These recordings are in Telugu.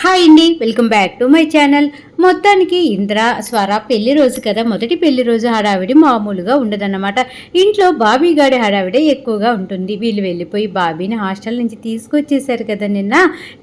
హాయ్ అండి welcome back to my channel. మొత్తానికి ఇంద్ర స్వర పెళ్ళి రోజు కదా. మొదటి పెళ్ళి రోజు హడావిడి మామూలుగా ఉండదన్నమాట. ఇంట్లో బాబీ గాడి హడావిడే ఎక్కువగా ఉంటుంది. వీళ్ళు వెళ్ళిపోయి బాబీని హాస్టల్ నుంచి తీసుకొచ్చేసారు కదా నిన్న.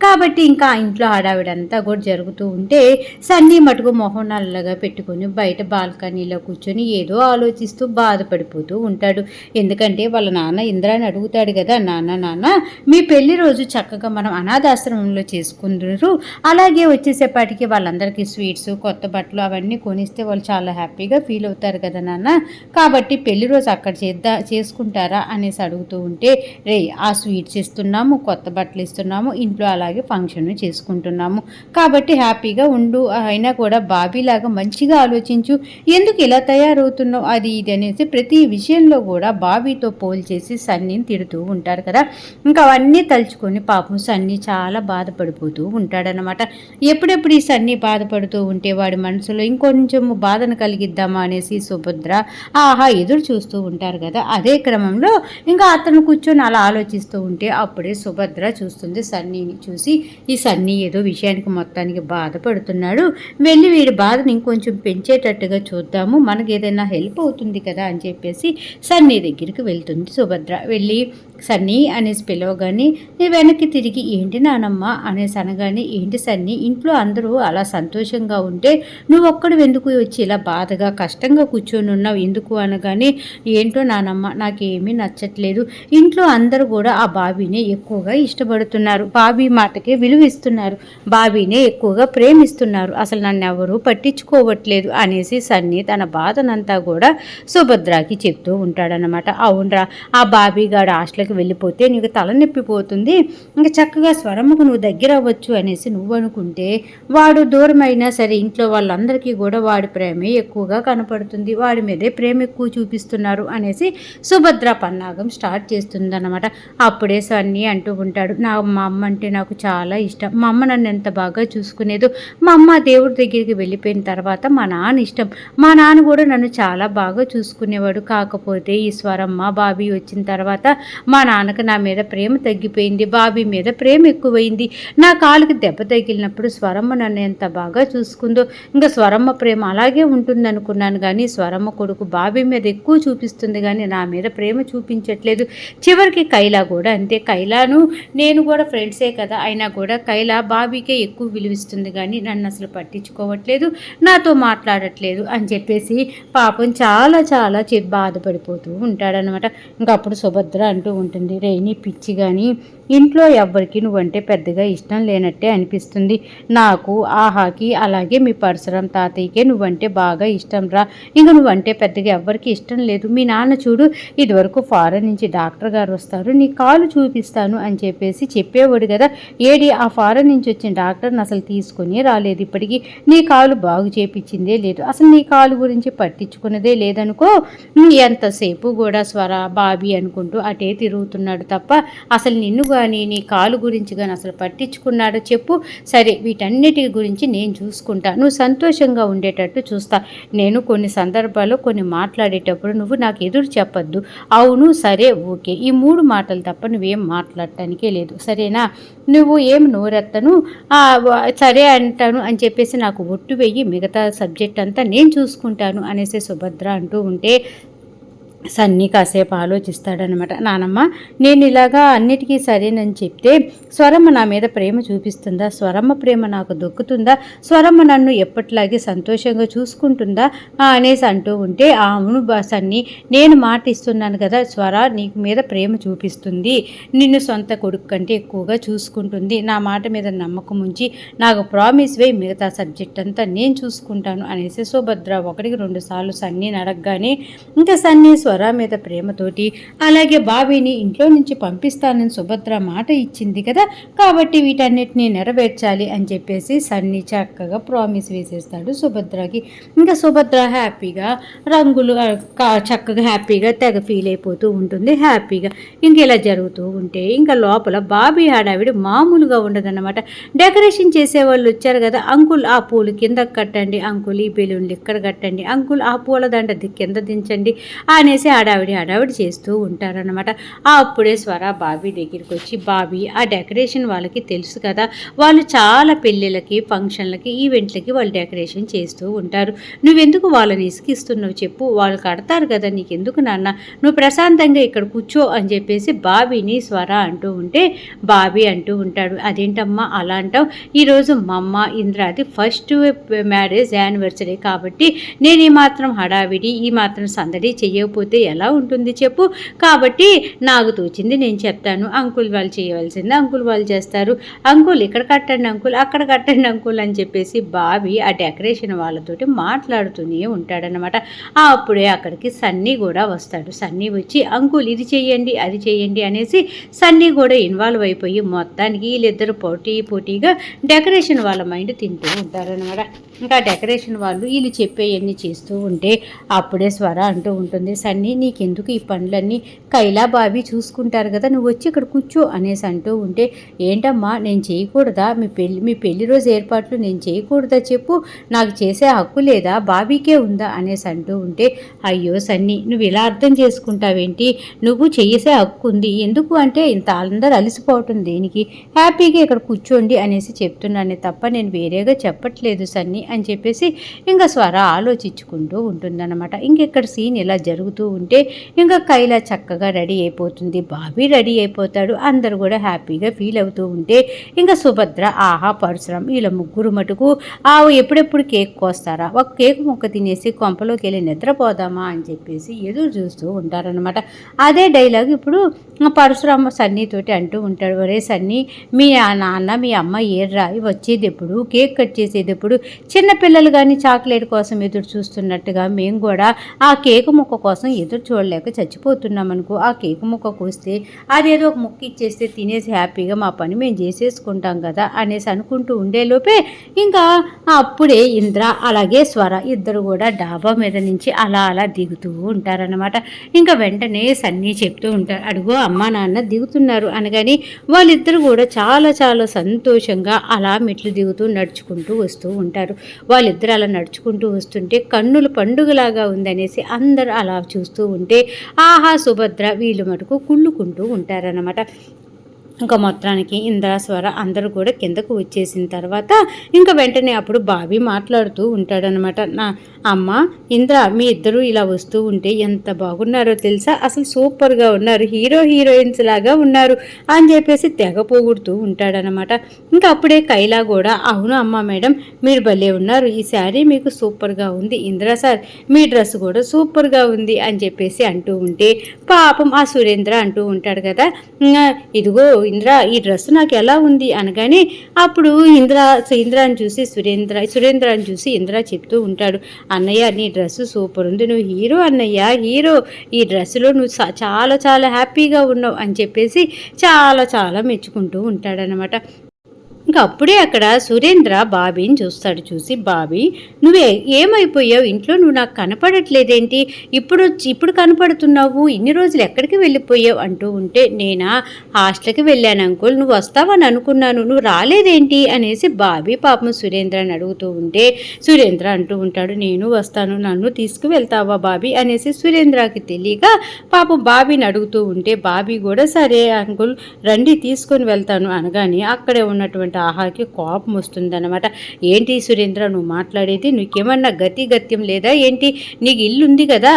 కాబట్టి ఇంకా ఇంట్లో హడావిడి అంతా కూడా జరుగుతూ ఉంటే సన్నీ మటుకు మొహం నల్లగా పెట్టుకొని బయట బాల్కనీలో కూర్చొని ఏదో ఆలోచిస్తూ బాధపడిపోతూ ఉంటాడు. ఎందుకంటే వాళ్ళ నాన్న ఇంద్రాని అడుగుతాడు కదా నాన్న నాన్న మీ పెళ్ళి రోజు చక్కగా మనం అనాథాశ్రమంలో చేసుకుందరు. అలాగే వచ్చేసేపాటికి వాళ్ళందరికీ స్వీట్స్ కొత్త బట్టలు అవన్నీ కొనిస్తే వాళ్ళు చాలా హ్యాపీగా ఫీల్ అవుతారు కదా నాన్న. కాబట్టి పెళ్ళి రోజు అక్కడ చేద్దా చేసుకుంటారా అనేసి అడుగుతూ ఉంటే రే ఆ స్వీట్స్ ఇస్తున్నాము కొత్త బట్టలు ఇస్తున్నాము ఇంట్లో అలాగే ఫంక్షన్ చేసుకుంటున్నాము. కాబట్టి హ్యాపీగా ఉండు అయినా కూడా బాబీలాగా మంచిగా ఆలోచించు. ఎందుకు ఇలా తయారవుతున్నావు? అది ఇది అనేసి ప్రతి విషయంలో కూడా బాబీతో పోల్చేసి సన్నీని తిడుతూ ఉంటారు కదా. ఇంకా అవన్నీ తలుచుకొని పాపం సన్నీ చాలా బాధపడిపోతూ ఉంటాడు అన్నమాట ఎప్పుడెప్పుడు ఈ సన్నీ బాధపడుతూ ఉంటే వాడి మనసులో ఇంకొంచెం బాధను కలిగిద్దామా అనేసి సుభద్ర ఆహా ఎదురు చూస్తూ ఉంటారు కదా. అదే క్రమంలో ఇంకా అతను కూర్చొని అలా ఆలోచిస్తూ ఉంటే అప్పుడే సుభద్ర చూస్తుంది సన్నీని చూసి ఈ సన్నీ ఏదో విషయానికి మొత్తానికి బాధపడుతున్నాడు. వెళ్ళి వీడి బాధని ఇంకొంచెం పెంచేటట్టుగా చూద్దాము మనకి ఏదైనా హెల్ప్ అవుతుంది కదా అని చెప్పేసి సన్నీ దగ్గరికి వెళ్తుంది సుభద్ర. వెళ్ళి సన్నీ అనేసి పిలవగానే వెనక్కి తిరిగి ఏంటి నానమ్మ? అనేసి అనగానే ఏంటి సన్ని? ఇంట్లో అందరూ అలా సంతోషంగా ఉంటే నువ్వు ఒక్కడు ఎందుకు వచ్చి ఇలా బాధగా కష్టంగా కూర్చొని ఉన్నావు? ఎందుకు అనగానే ఏంటో నానమ్మ నాకేమీ నచ్చట్లేదు. ఇంట్లో అందరూ కూడా ఆ బాబీనే ఎక్కువగా ఇష్టపడుతున్నారు. బాబీ మాటకే విలువ ఇస్తున్నారు. బాబీనే ఎక్కువగా ప్రేమిస్తున్నారు. అసలు నన్ను ఎవరూ పట్టించుకోవట్లేదు అనేసి సన్ని తన బాధనంతా కూడా సుభద్రకి చెప్తూ ఉంటాడనమాట అవునరా ఆ బాబీ గాడు హాస్టల్కి వెళ్ళిపోతే నీకు తలనొప్పిపోతుంది ఇంకా చక్కగా స్వరముకు నువ్వు దగ్గర అవ్వచ్చు అనేసి నువ్వు అనుకుంటే వాడు దూరమైనా సరే ఇంట్లో వాళ్ళందరికీ కూడా వాడి ప్రేమే ఎక్కువగా కనపడుతుంది. వాడి మీదే ప్రేమ ఎక్కువ చూపిస్తున్నారు అనేసి సుభద్ర పన్నాగం స్టార్ట్ చేస్తుందన్నమాట. అప్పుడే సన్నీ అంటూ ఉంటాడు నా మా అమ్మ అంటే నాకు చాలా ఇష్టం. మా అమ్మ నన్ను ఎంత బాగా చూసుకునేదో మా అమ్మ దేవుడి దగ్గరికి వెళ్ళిపోయిన తర్వాత మా నాన్న ఇష్టం. మా నాన్న కూడా నన్ను చాలా బాగా చూసుకునేవాడు. కాకపోతే ఈ బాబీ వచ్చిన తర్వాత మా నాన్నకు నా మీద ప్రేమ తగ్గిపోయింది. బాబీ మీద ప్రేమ ఎక్కువైంది. నా కాలుకి దెబ్బ తగిలినప్పుడు స్వరమ్మ నన్ను ఎంత బాగా చూసుకుందో ఇంకా స్వరమ్మ ప్రేమ అలాగే ఉంటుంది అనుకున్నాను కానీ స్వరమ్మ కొడుకు బాబీ మీద ఎక్కువ చూపిస్తుంది కానీ నా మీద ప్రేమ చూపించట్లేదు. చివరికి కైలా కూడా అంతే. కైలాను నేను కూడా ఫ్రెండ్సే కదా అయినా కూడా కైలా బాబీకే ఎక్కువ విలువిస్తుంది కానీ నన్ను అసలు పట్టించుకోవట్లేదు నాతో మాట్లాడట్లేదు అని చెప్పేసి పాపం చాలా చాలా చె బాధపడిపోతూ ఉంటాడనమాట ఇంకా అప్పుడు సుభద్ర అంటూ ఉంటుంది రేణి పిచ్చి కానీ ఇంట్లో ఎవ్వరికి నువ్వంటే పెద్దగా ఇష్టం లేనట్టే అనిపిస్తుంది నాకు ఆహాకి అలాగే మీ పరశురం తాతయ్యకే నువ్వంటే బాగా ఇష్టం రా. ఇంక నువ్వంటే పెద్దగా ఎవ్వరికి ఇష్టం లేదు. మీ నాన్న చూడు ఇదివరకు ఫారెన్ నుంచి డాక్టర్ గారు వస్తారు. నీ కాలు చూపిస్తాను అని చెప్పేసి చెప్పేవాడు కదా. ఏడి ఆ ఫారెన్ నుంచి వచ్చిన డాక్టర్ని అసలు తీసుకొని రాలేదు ఇప్పటికీ. నీ కాలు బాగు చేపించిందే లేదు. అసలు నీ కాలు గురించి పట్టించుకున్నదే లేదనుకో ఎంతసేపు కూడా స్వర బాబీ అనుకుంటూ అటే తిరుగుతున్నాడు తప్ప అసలు నిన్ను కానీ నీ కాలు గురించి కానీ అసలు పట్టించుకున్నాడో చెప్పు. సరే వీటన్నిటి గురించి నేను చూసుకుంటా. నువ్వు సంతోషంగా ఉండేటట్టు చూస్తా. నేను కొన్ని సందర్భాల్లో కొన్ని మాట్లాడేటప్పుడు నువ్వు నాకు ఎదురు చెప్పొద్దు. అవును సరే ఓకే. ఈ మూడు మాటలు తప్ప నువ్వేం మాట్లాడటానికే లేదు. సరేనా? నువ్వు ఏం నోరెత్తను? సరే అంటాను అని చెప్పేసి నాకు ఒట్టు వెయ్యి మిగతా సబ్జెక్ట్ అంతా నేను చూసుకుంటాను అనేసి సుభద్ర అంటూ ఉంటే సన్నీ కాసేపు ఆలోచిస్తాడనమాట. నానమ్మ నేను ఇలాగా అన్నిటికీ సరేనని చెప్తే స్వరమ్మ నా మీద ప్రేమ చూపిస్తుందా? స్వరమ్మ ప్రేమ నాకు దొక్కుతుందా? స్వరమ్మ నన్ను ఎప్పటిలాగే సంతోషంగా చూసుకుంటుందా? అనేసి అంటూ ఉంటే అవును సన్నీ నేను మాట ఇస్తున్నాను కదా స్వర నీకు మీద ప్రేమ చూపిస్తుంది. నిన్ను సొంత కొడుకు కంటే ఎక్కువగా చూసుకుంటుంది. నా మాట మీద నమ్మకం ఉంచి నాకు ప్రామిస్ వే మిగతా సబ్జెక్ట్ అంతా నేను చూసుకుంటాను అనేసి సుభద్ర ఒకటికి రెండు సార్లు సన్నీని అడగగానే ఇంకా సన్నీ స్వర మీద ప్రేమతోటి అలాగే బాబీని ఇంట్లో నుంచి పంపిస్తానని సుభద్ర మాట ఇచ్చింది కదా కాబట్టి వీటన్నిటిని నెరవేర్చాలి అని చెప్పేసి సన్ని చక్కగా ప్రామిస్ వేసేస్తాడు సుభద్రకి. ఇంకా సుభద్ర హ్యాపీగా రంగులు చక్కగా హ్యాపీగా తెగ ఫీల్ అయిపోతూ ఉంటుంది హ్యాపీగా. ఇంక ఇలా జరుగుతూ ఉంటే ఇంకా లోపల బాబీ హడావిడి మామూలుగా ఉండదన్నమాట. డెకరేషన్ చేసే వాళ్ళు వచ్చారు కదా అంకుల్ ఆ పూలు కింద కట్టండి అంకుల్ ఈ బెలూన్లు ఇక్కడ కట్టండి అంకుల్ ఆ పూల దండ కింద దించండి అనే అనేసి హడావిడి హడావిడి చేస్తూ ఉంటారనమాట అప్పుడే స్వర బాబీ దగ్గరికి వచ్చి బాబీ ఆ డెకరేషన్ వాళ్ళకి తెలుసు కదా. వాళ్ళు చాలా పెళ్ళిళ్ళకి ఫంక్షన్లకి ఈవెంట్లకి వాళ్ళు డెకరేషన్ చేస్తూ ఉంటారు. నువ్వెందుకు వాళ్ళని ఇసుకిస్తున్నావు చెప్పు. వాళ్ళు కడతారు కదా నీకెందుకు నాన్న? నువ్వు ప్రశాంతంగా ఇక్కడ కూర్చో అని చెప్పేసి బాబీని స్వర అంటూ ఉంటే బాబీ అంటూ ఉంటాడు. అదేంటమ్మా అలా అంటావు? ఈరోజు మా అమ్మ ఇంద్రాది ఫస్ట్ మ్యారేజ్ యానివర్సరీ కాబట్టి నేను ఈ మాత్రం హడావిడి ఈ మాత్రం సందడి చేయకపోతే ఎలా ఉంటుంది చెప్పు. కాబట్టి నాకు తోచింది నేను చెప్తాను. అంకుల్ వాళ్ళు చేయవలసింది అంకుల్ వాళ్ళు చేస్తారు. అంకుల్ ఇక్కడ కట్టండి అంకుల్ అక్కడ కట్టండి అంకుల్ అని చెప్పేసి బాబీ ఆ డెకరేషన్ వాళ్ళతోటి మాట్లాడుతూనే ఉంటాడనమాట అప్పుడే అక్కడికి సన్నీ కూడా వస్తాడు. సన్నీ వచ్చి అంకుల్ ఇది చేయండి అది చేయండి అనేసి సన్నీ కూడా ఇన్వాల్వ్ అయిపోయి మొత్తానికి వీళ్ళిద్దరు పోటీ పోటీగా డెకరేషన్ వాళ్ళ మైండ్ తింటూ ఉంటారనమాట ఇంకా డెకరేషన్ వాళ్ళు వీళ్ళు చెప్పేవన్నీ చేస్తూ ఉంటే అప్పుడే స్వర అంటూ ఉంటుంది. సన్నీ నీకెందుకు ఈ పనులన్నీ? కైలా చూసుకుంటారు కదా నువ్వు వచ్చి ఇక్కడ కూర్చో అనేసి అంటూ ఉంటే ఏంటమ్మా నేను చేయకూడదా? మీ పెళ్ళి మీ పెళ్ళి రోజు ఏర్పాట్లు నేను చేయకూడదా చెప్పు? నాకు చేసే హక్కు లేదా? బాబీకే ఉందా? అనేసి అంటూ ఉంటే అయ్యో సన్నీ నువ్వు ఇలా అర్థం చేసుకుంటావేంటి? నువ్వు చేసే హక్కు ఉంది. ఎందుకు అంటే ఇంత అందరు అలసిపోవటం దేనికి? హ్యాపీగా ఇక్కడ కూర్చోండి అనేసి చెప్తున్నానే తప్ప నేను వేరేగా చెప్పట్లేదు సన్నీ. అని చెప్పేసి ఇంకా స్వర ఆలోచించుకుంటూ ఉంటుందన్నమాట. ఇంకెక్కడ సీన్ ఇలా జరుగుతూ ఉంటే ఇంకా కైలా చక్కగా రెడీ అయిపోతుంది. బాబీ రెడీ అయిపోతాడు. అందరూ కూడా హ్యాపీగా ఫీల్ అవుతూ ఉంటే ఇంకా సుభద్ర ఆహా పరశురం వీళ్ళ ముగ్గురు మటుకు ఆ ఎప్పుడెప్పుడు కేక్ కోస్తారా? ఒక కేక్ ముక్క తినేసి కొంపలోకి వెళ్ళి నిద్రపోదామా? అని చెప్పేసి ఎదురు చూస్తూ ఉంటారనమాట అదే డైలాగ్ ఇప్పుడు పరశురామ సన్నీతోటి అంటూ ఉంటాడు. ఒరే సన్నీ మీ నాన్న మీ అమ్మ ఏర్రా వచ్చేది ఎప్పుడు? కేక్ కట్ చేసేది ఎప్పుడు? చిన్నపిల్లలు కానీ చాక్లెట్ కోసం ఎదురు చూస్తున్నట్టుగా మేము కూడా ఆ కేకు ముక్క కోసం ఎదురు చూడలేక చచ్చిపోతున్నాం అనుకో ఆ కేకు ముక్క కోస్తే అదేదో ఒక ముక్క ఇచ్చేస్తే తినేసి హ్యాపీగా మా పని మేము చేసేసుకుంటాం కదా అనేసి అనుకుంటూ ఉండేలోపే ఇంకా అప్పుడే ఇంద్ర అలాగే స్వర ఇద్దరు కూడా డాబా మీద నుంచి అలా అలా దిగుతూ ఉంటారనమాట ఇంకా వెంటనే సన్నీ చెప్తూ ఉంటారు అడుగో అమ్మ నాన్న దిగుతున్నారు అనగాని వాళ్ళిద్దరు కూడా చాలా చాలా సంతోషంగా అలా మెట్లు దిగుతూ నడుచుకుంటూ వస్తూ ఉంటారు. వాళ్ళిద్దరు అలా నడుచుకుంటూ వస్తుంటే కన్నులు పండుగలాగా ఉందనేసి అందరూ అలా చూస్తూ ఉంటే ఆహా సుభద్ర వీళ్ళు మటుకు కుళ్ళుకుంటూ ఉంటారన్నమాట. ఇంకా మొత్తానికి ఇంద్రాస్వర అందరూ కూడా కిందకు వచ్చేసిన తర్వాత ఇంకా వెంటనే అప్పుడు బాబీ మాట్లాడుతూ ఉంటాడనమాట నా అమ్మ ఇంద్ర మీ ఇద్దరు ఇలా వస్తూ ఉంటే ఎంత బాగున్నారో తెలుసా? అసలు సూపర్గా ఉన్నారు హీరో హీరోయిన్స్ లాగా ఉన్నారు అని చెప్పేసి తెగ పోగొడుతూ ఉంటాడనమాట ఇంకా అప్పుడే కైలా కూడా అవును అమ్మ మేడం మీరు భలే ఉన్నారు ఈ శారీ మీకు సూపర్గా ఉంది ఇంద్ర సార్ మీ డ్రెస్ కూడా సూపర్గా ఉంది అని చెప్పేసి అంటూ ఉంటే పాపం ఆ సురేంద్ర అంటూ ఉంటాడు కదా ఇదిగో ఇంద్ర ఈ డ్రెస్ నాకు ఎలా ఉంది? అనగానే అప్పుడు ఇంద్ర ఇంద్రాన్ని చూసి సురేంద్ర సురేంద్రాన్ని చూసి ఇంద్ర చెప్తూ ఉంటాడు అన్నయ్య నీ డ్రెస్ సూపర్ ఉంది నువ్వు హీరో అన్నయ్య హీరో ఈ డ్రెస్సులో నువ్వు చాలా చాలా హ్యాపీగా ఉన్నావు అని చెప్పేసి చాలా చాలా మెచ్చుకుంటూ ఉంటాడనమాట ఇంకా అప్పుడే అక్కడ సురేంద్ర బాబీని చూస్తాడు. చూసి బాబీ నువ్వే ఏమైపోయావు? ఇంట్లో నువ్వు నాకు కనపడట్లేదేంటి? ఇప్పుడు ఇప్పుడు కనపడుతున్నావు? ఇన్ని రోజులు ఎక్కడికి వెళ్ళిపోయావు? అంటూ ఉంటే నేనా? హాస్టల్కి వెళ్ళాను అంకుల్. నువ్వు వస్తావని అనుకున్నాను. నువ్వు రాలేదేంటి? అనేసి బాబీ పాపం సురేంద్రని అడుగుతూ ఉంటే సురేంద్ర అంటూ ఉంటాడు నేను వస్తాను. నన్ను తీసుకువెళ్తావా బాబీ? అనేసి సురేంద్రకి తెలియక పాపం బాబీని అడుగుతూ ఉంటే బాబీ కూడా సరే అంకుల్. రండి తీసుకొని వెళ్తాను. అనగానే అక్కడే ఉన్నటువంటి ఆహాకి కోపం వస్తుందన్నమాట. ఏంటి సురేంద్ర నువ్వు మాట్లాడేది నీకేమన్నా గతి గత్యం లేదా ఏంటి? నీకు ఇల్లు ఉంది కదా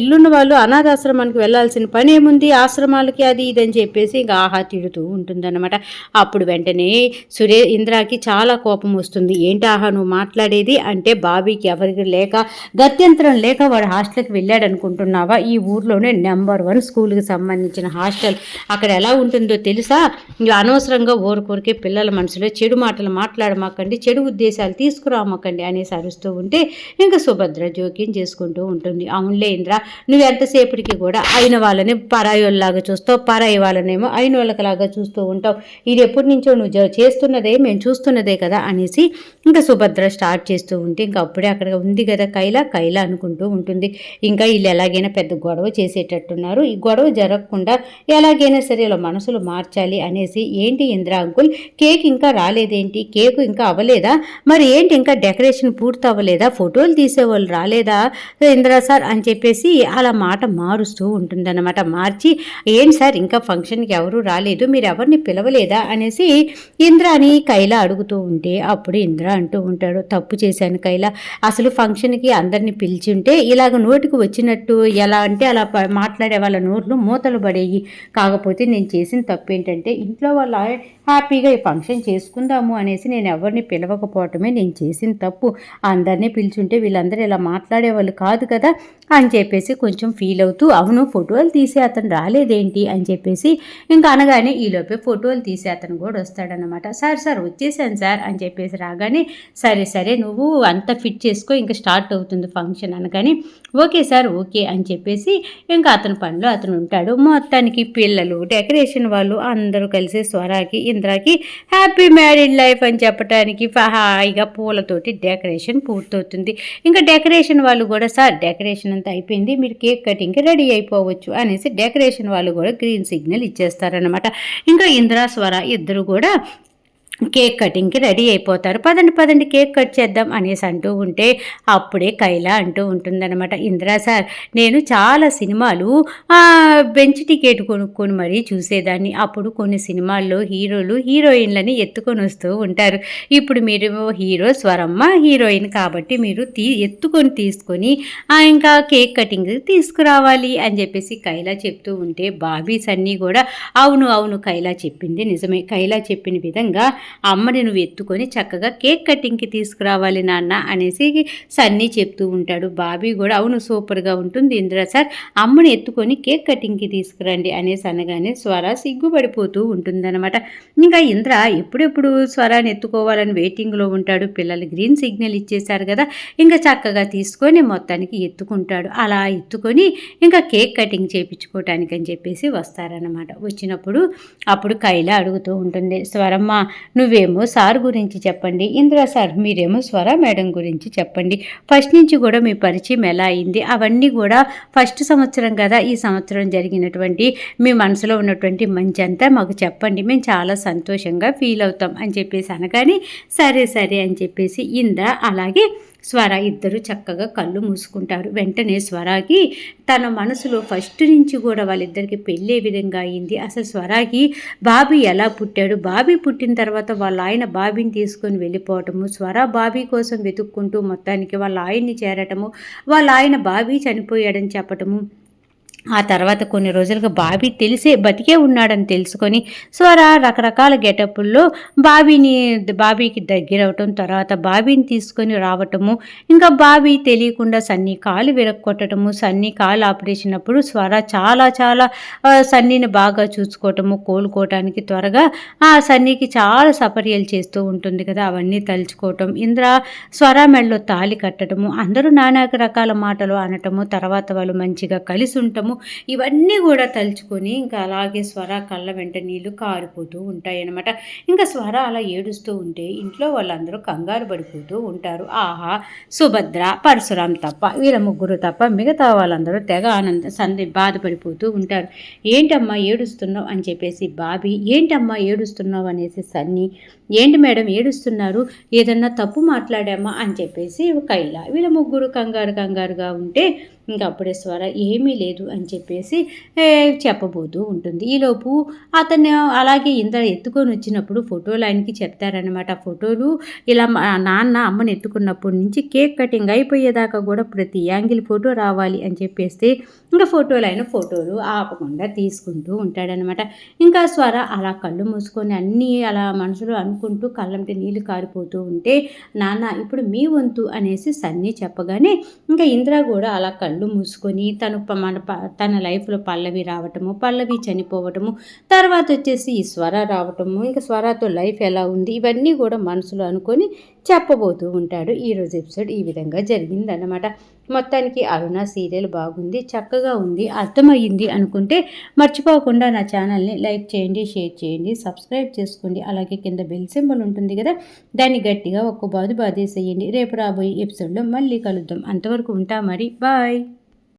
ఇల్లున్న వాళ్ళు అనాథాశ్రమానికి వెళ్ళాల్సిన పని ఏముంది? ఆశ్రమాలకి అది ఇదని చెప్పేసి ఇంకా ఆహా తిడుతూ ఉంటుందన్నమాట. అప్పుడు వెంటనే సురే ఇంద్రాకి చాలా కోపం వస్తుంది. ఏంటి ఆహా నువ్వు మాట్లాడేది? అంటే బాబీకి ఎవరికి లేక గత్యంతరం లేక వాడు హాస్టల్కి వెళ్ళాడు అనుకుంటున్నావా ఈ ఊర్లోనే నెంబర్ వన్ స్కూల్కి సంబంధించిన హాస్టల్. అక్కడ ఎలా ఉంటుందో తెలుసా? అనవసరంగా ఊరుకోరికే పిల్లల మనసు మనసులో చెడు మాటలు మాట్లాడమాకండి చెడు ఉద్దేశాలు తీసుకురామాకండి అనేసి అరుస్తూ ఉంటే ఇంకా సుభద్ర జోక్యం చేసుకుంటూ ఉంటుంది. అవునులే ఇంద్ర నువ్వు ఎంతసేపటికి కూడా అయిన వాళ్ళని పరాయి వాళ్ళలాగా చూస్తావు పరాయి వాళ్ళనేమో అయిన వాళ్ళకిలాగా చూస్తూ ఉంటావు. ఇది ఎప్పటి నుంచో నువ్వు చేస్తున్నదే మేము చూస్తున్నదే కదా అనేసి ఇంకా సుభద్ర స్టార్ట్ చేస్తూ ఉంటే ఇంకా అప్పుడే అక్కడ ఉంది కదా కైలా కైలా అనుకుంటూ ఉంటుంది. ఇంకా వీళ్ళు ఎలాగైనా పెద్ద గొడవ చేసేటట్టున్నారు. ఈ గొడవ జరగకుండా ఎలాగైనా సరే ఇలా మనసులు మార్చాలి అనేసి ఏంటి ఇంద్ర అంకుల్ కేక్ ఇంకా ఇంకా రాలేదేంటి? కేకు ఇంకా అవ్వలేదా? మరి ఏంటి ఇంకా డెకరేషన్ పూర్తి అవ్వలేదా ఫోటోలు తీసేవాళ్ళు రాలేదా? ఇందిరా సార్ అని చెప్పేసి అలా మాట మారుస్తూ ఉంటుందన్నమాట. మార్చి ఏం సార్ ఇంకా ఫంక్షన్కి ఎవరూ రాలేదు మీరు ఎవరిని పిలవలేదా? అనేసి ఇంద్రాని కైల అడుగుతూ ఉంటే అప్పుడు ఇంద్ర అంటూ ఉంటాడు తప్పు చేశాను కైలా. అసలు ఫంక్షన్కి అందరిని పిలిచి ఉంటే ఇలాగ నోటికి వచ్చినట్టు ఎలా అంటే అలా మాట్లాడే వాళ్ళ నోట్లు మూతలు పడేయి. కాకపోతే నేను చేసిన తప్పు ఏంటంటే ఇంట్లో వాళ్ళ హ్యాపీగా ఈ ఫంక్షన్ చేసుకుందాము అనేసి నేను ఎవరిని పిలవకపోవటమే నేను చేసిన తప్పు. అందరినీ పిలిచుంటే వీళ్ళందరూ ఇలా మాట్లాడేవాళ్ళు కాదు కదా అని చెప్పేసి కొంచెం ఫీల్ అవుతూ అవును ఫోటోలు తీసే అతను రాలేదేంటి? అని చెప్పేసి ఇంకా అనగానే ఈలోపే ఫోటోలు తీసే అతను కూడా వస్తాడనమాట సార్ సార్ వచ్చేసాను సార్ అని చెప్పేసి రాగానే సరే సరే నువ్వు అంతా ఫిట్ చేసుకో ఇంకా స్టార్ట్ అవుతుంది ఫంక్షన్ అనగానే ఓకే సార్ ఓకే అని చెప్పేసి ఇంకా అతని పనిలో అతను ఉంటాడు. మొత్తానికి పిల్లలు డెకరేషన్ వాళ్ళు అందరూ కలిసి స్వరాకి ఇంద్రాకి హ్యాపీ మ్యారీడ్ లైఫ్ అని చెప్పడానికి హాయిగా పూలతోటి డెకరేషన్ పూర్తవుతుంది. ఇంకా డెకరేషన్ వాళ్ళు కూడా సార్ డెకరేషన్ అంతా అయిపోయింది మీరు కేక్ కటింగ్కి రెడీ అయిపోవచ్చు అనేసి డెకరేషన్ వాళ్ళు కూడా గ్రీన్ సిగ్నల్ ఇచ్చేస్తారనమాట ఇంకా ఇంద్రా స్వర ఇద్దరు కూడా కేక్ కటింగ్కి రెడీ అయిపోతారు. పదండి పదండి కేక్ కట్ చేద్దాం అనేసి అంటూ ఉంటే అప్పుడే కైలా అంటూ ఉంటుందన్నమాట. ఇందిరా సార్ నేను చాలా సినిమాలు బెంచ్ టికెట్ కొనుక్కొని మరీ చూసేదాన్ని. అప్పుడు కొన్ని సినిమాల్లో హీరోలు హీరోయిన్లని ఎత్తుకొని వస్తూ ఉంటారు. ఇప్పుడు మీరు హీరో స్వరమ్మ హీరోయిన్ కాబట్టి మీరు తీ ఎత్తుకొని తీసుకొని ఇంకా కేక్ కటింగ్ తీసుకురావాలి అని చెప్పేసి కైలా చెప్తూ ఉంటే బాబీస్ అన్నీ కూడా అవును అవును కైలా చెప్పింది నిజమే. కైలా చెప్పిన విధంగా అమ్మని నువ్వు ఎత్తుకొని చక్కగా కేక్ కటింగ్కి తీసుకురావాలి నాన్న అనేసి సన్నీ చెప్తూ ఉంటాడు. బాబీ కూడా అవును సూపర్గా ఉంటుంది ఇందిరా సార్ అమ్మని ఎత్తుకొని కేక్ కటింగ్కి తీసుకురండి అనేసి అనగానే స్వర సిగ్గుపడిపోతూ ఉంటుందన్నమాట. ఇంకా ఇంద్ర ఎప్పుడెప్పుడు స్వరాన్ని ఎత్తుకోవాలని వెయిటింగ్లో ఉంటాడు. పిల్లలు గ్రీన్ సిగ్నల్ ఇచ్చేశారు కదా ఇంకా చక్కగా తీసుకొని మొత్తానికి ఎత్తుకుంటాడు. అలా ఎత్తుకొని ఇంకా కేక్ కటింగ్ చేయించుకోవటానికి అని చెప్పేసి వస్తారనమాట వచ్చినప్పుడు అప్పుడు కైలా అడుగుతూ ఉంటుంది స్వరమ్మ నువ్వేమో సార్ గురించి చెప్పండి ఇందిరా సార్ మీరేమో స్వర మేడం గురించి చెప్పండి. ఫస్ట్ నుంచి కూడా మీ పరిచయం ఎలా అయింది? అవన్నీ కూడా ఫస్ట్ సంవత్సరం కదా ఈ సంవత్సరం జరిగినటువంటి మీ మనసులో ఉన్నటువంటి మంచి అంతా మాకు చెప్పండి మేము చాలా సంతోషంగా ఫీల్ అవుతాం అని చెప్పేసి అనగానే సరే సరే అని చెప్పేసి ఇంద్ర అలాగే స్వర ఇద్దరు చక్కగా కళ్ళు మూసుకుంటారు. వెంటనే స్వరాకి తన మనసులో ఫస్ట్ నుంచి కూడా వాళ్ళిద్దరికి పెళ్ళే విధంగా అయింది. అసలు స్వరాకి బాబీ ఎలా పుట్టాడు? బాబీ పుట్టిన తర్వాత వాళ్ళ ఆయన బాబీని తీసుకొని వెళ్ళిపోవటము స్వర బాబీ కోసం వెతుక్కుంటూ మొత్తానికి వాళ్ళ ఆయన్ని చేరటము వాళ్ళ ఆయన బాబీ చనిపోయాడని చెప్పటము ఆ తర్వాత కొన్ని రోజులుగా బాబీ తెలిసే బతికే ఉన్నాడని తెలుసుకొని స్వర రకరకాల గెటప్పుల్లో బాబీని బాబీకి దగ్గర అవటం తర్వాత బాబీని తీసుకొని రావటము ఇంకా బాబీ తెలియకుండా సన్నీ కాలు విరక్కొట్టడము సన్నీ కాలు ఆపరేషన్ అప్పుడు స్వర చాలా చాలా సన్నీని బాగా చూసుకోవటము కోలుకోవటానికి త్వరగా ఆ సన్నీకి చాలా సపర్యలు చేస్తూ ఉంటుంది కదా అవన్నీ తలుచుకోవటం ఇంద్ర స్వర మెడలో తాలి కట్టడము అందరూ నానా రకాల మాటలు అనటము తర్వాత వాళ్ళు మంచిగా కలిసి ఉండటము ఇవన్నీ కూడా తలుచుకొని ఇంకా అలాగే స్వర కళ్ళ వెంట నీళ్ళు కారిపోతూ ఉంటాయి అనమాట ఇంకా స్వర అలా ఏడుస్తూ ఉంటే ఇంట్లో వాళ్ళందరూ కంగారు పడిపోతూ ఉంటారు. ఆహా సుభద్ర పరశురాం తప్ప వీళ్ళ ముగ్గురు తప్ప మిగతా వాళ్ళందరూ తెగ ఆనంద సంది బాధపడిపోతూ ఉంటారు. ఏంటమ్మా ఏడుస్తున్నావు? అని చెప్పేసి బాబీ ఏంటమ్మా ఏడుస్తున్నావు? అనేసి సన్ని ఏంటి మేడం ఏడుస్తున్నారు? ఏదన్నా తప్పు మాట్లాడామా? అని చెప్పేసి కైలా వీళ్ళ ముగ్గురు కంగారు కంగారుగా ఉంటే ఇంకా అప్పుడే స్వర ఏమీ లేదు అని చెప్పేసి చెప్పబోతూ ఉంటుంది. ఈలోపు అతను అలాగే ఇంద్ర ఎత్తుకొని వచ్చినప్పుడు ఫోటోలు ఆయనకి చెప్తారనమాట ఫోటోలు ఇలా మా నాన్న అమ్మని ఎత్తుకున్నప్పటి నుంచి కేక్ కటింగ్ అయిపోయేదాకా కూడా ప్రతి యాంగిల్ ఫోటో రావాలి అని చెప్పేస్తే ఇంకా ఫోటోలు అయిన ఫోటోలు ఆపకుండా తీసుకుంటూ ఉంటాడనమాట ఇంకా స్వర అలా కళ్ళు మూసుకొని అన్నీ అలా మనసులో అనుకుంటూ కళ్ళంటి నీళ్ళు కారిపోతూ ఉంటే నాన్న ఇప్పుడు మీ వంతు అనేసి సన్నీ చెప్పగానే ఇంకా ఇంద్ర కూడా అలా కళ్ళు మూసుకొని తను మన ప- తన లైఫ్లో పల్లవి రావటము పల్లవి చనిపోవటము తర్వాత వచ్చేసి ఈ స్వర రావటము ఇంకా స్వరతో లైఫ్ ఎలా ఉంది ఇవన్నీ కూడా మనసులో అనుకొని చెప్పబోతూ ఉంటాడు. ఈరోజు ఎపిసోడ్ ఈ విధంగా జరిగిందన్నమాట. మొత్తానికి అరుణ సీరియల్ బాగుంది చక్కగా ఉంది అర్థమయ్యింది అనుకుంటే మర్చిపోకుండా నా ఛానల్ని లైక్ చేయండి షేర్ చేయండి సబ్స్క్రైబ్ చేసుకోండి. అలాగే కింద బెల్ సింబల్ ఉంటుంది కదా దాన్ని గట్టిగా ఒక్క బాధు బాధేసేయండి. రేపు రాబోయే ఎపిసోడ్లో మళ్ళీ కలుద్దాం. అంతవరకు ఉంటా మరి. బాయ్.